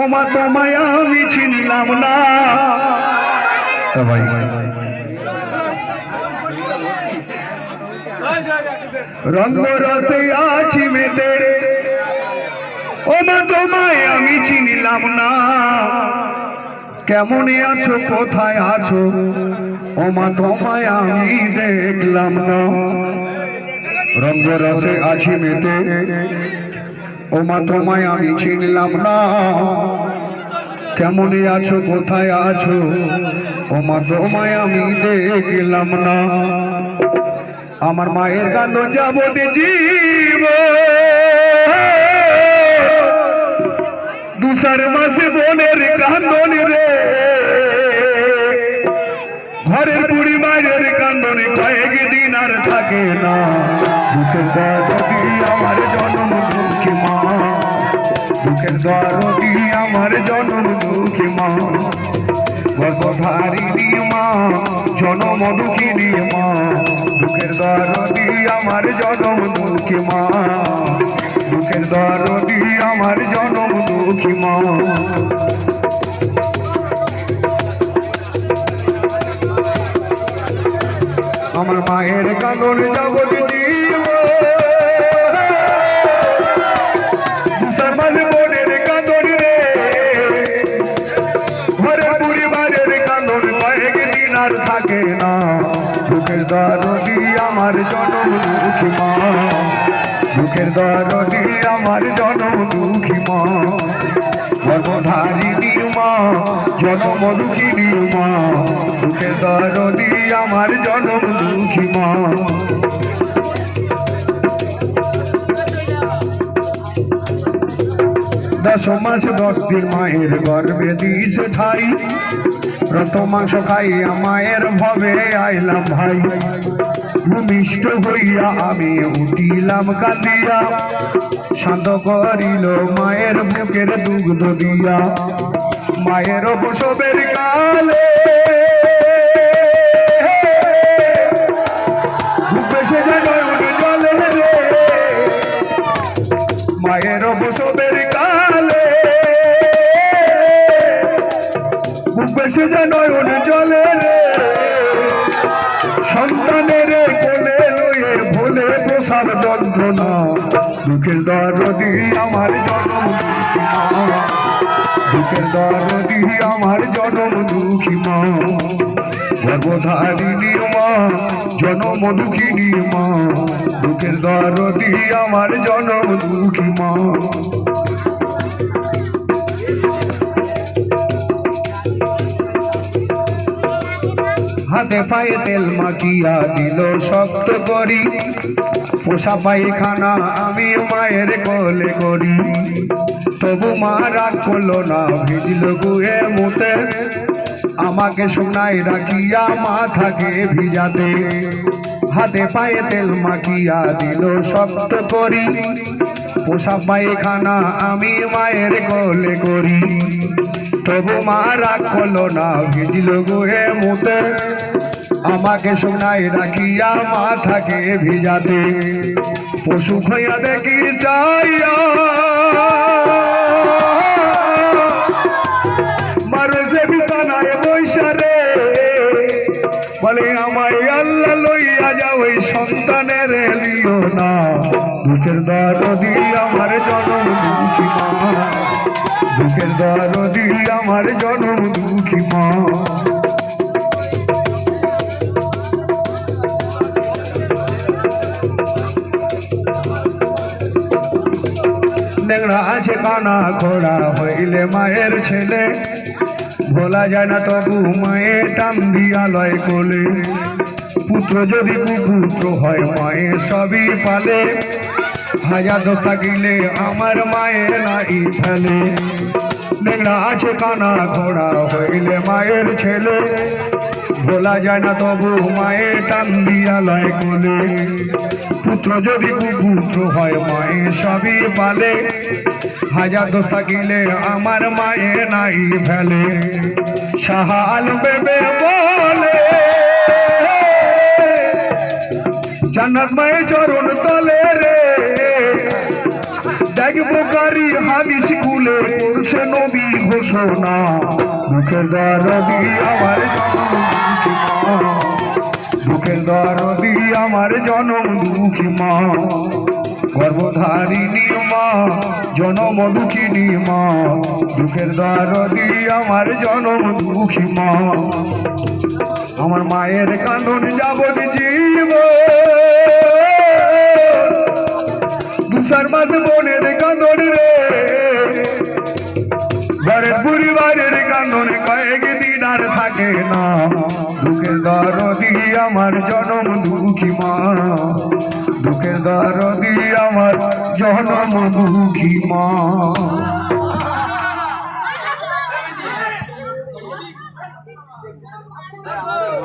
ও মা তোমায় আমি চিনলাম না। সবাই রঙ্গ রসে আছি মেতে। ও মা তোমায় আমি চিনলাম না। কেমন আছো কোথায় আছো? ও মা তোমায় আমি দেখলাম না। রঙ্গ রসে আছি মেতে। ও মা তোমায় আমি চিনলাম না। কেমন আছো, কোথায় আছো? ও মা তোমায় আমি দেখলাম না। আমার মায়ের কান্দন যাবতে জীব। দুসার মাসে বোনের কান্দন রে। ঘরের বুড়ি মায়ের কান্দনে কয়েক দিন আর থাকে না। আমার জন্ম দুঃখী মা। গর্ভধারিণী মা, জনম দুঃখিনী মা। দুঃখের দরদি আমার জনম দুঃখী মা। দুঃখের দরদি আমার জনম দুঃখী মা। আমার মায়ের কানন যাব দিব আর থাকে না। দুঃখের দরদি আমার জনম দুঃখী মা। দুঃখের দরদি আমার জনম দুঃখী মা। গর্ভধারিণী মা জনম দুঃখিনী মা দুঃখের দরদি আমার জনম দুঃখী মা। দশ মাস দশ দিন মায়ের গর্ভে দিস ঠাই। রত মাংস খাইয়া মায়ের ভবে আইলাম ভাই। ভূমিষ্ঠ হইয়া আমি উঠিলাম কাঁদিয়া। শান্ত করিল মায়ের বুকের দুগ্ধ দিয়া। মায়ের প্রসবের কালে মায়ের প্রসবের বেশে যেন উঠে জলে রে, সন্তানের কোলে লয়ে ভুলে প্রসাদ যন্ত্রণা। দুঃখের দরদি আমার জনম দুঃখের দুঃখী মা। গর্ভধারিণী মা জনম দুঃখিনী মা। দুঃখের দরদি আমার জনম দুঃখী মা। হাতে পায়ে তেল মাখিয়া দিল শক্ত করি। পোষা পায়খানা আমি মায়ের কোলে করি। তবু মা রাগ করল না, ভিজল গুয়ে মুতে। আমাকে শোনাই রাখিয়া মা থাকে ভিজাতে। হাতে পায়ে তেল মাখিয়া দিল শক্ত করি। পোষা পায়খানা আমি মায়ের কোলে করি। তবু মা রাগ করল না, ভিজিল গুহে মুতে। আমাকে শোনাই রাখিয়া মাথাকে ভিজাতে। পশু খইয়া দেখি যাইয়া বলে, আমায় আল্লাহ লইয়া যাও ওই সন্তানের লিও না। দুঃখের দরদি আমার জনম দুঃখী মা। দুঃখের দরদি আমার জনম দুঃখী মা। আছে কানা ঘোড়া, হইলে মায়ের ছেলে। ভোলা যায় না তবু মায়ের টান দিয়া লয় কোলে। পুত্র যদি কুপুত্র হয় মায়ের সবই পালে। হাজার দোষ থাকিলে আমার মায়ের নাই ফেলে। লেংড়া আছে কানা ঘোড়া হইলে মায়ের ছেলে। বলা যায় না তবু মায়ের টান দিয়া লয় কোলে। পুত্র যদি কুপুত্র হয় মায়ের সবই পালে। হাজার দোষ থাকিলে আমার মায়ের নাই ফেলে। সাহাল বেবে জান্নাত মায়ের চরণ তলে রে। দেখব কারি হাদিস খুলে করছে নবী ঘোষণা। দুঃখের দরদি আমার দুঃখী দরদি আমার জনম দুঃখী মা। গর্ভধারিণী মা জনম দুঃখিনী মা। দুঃখের দরদি আমার জনম দুঃখী মা। আমার মায়ের কান্দন যাবত জীব দুসার মাস বোনের কান্দন রে। ঘরের পরিবারের কান্দনে কয়েক দিন আর থাকে না। দুঃখের দরদি আমার জনম দুঃখী মা। দুঃখের দরদি আমার জনম দুঃখী মা।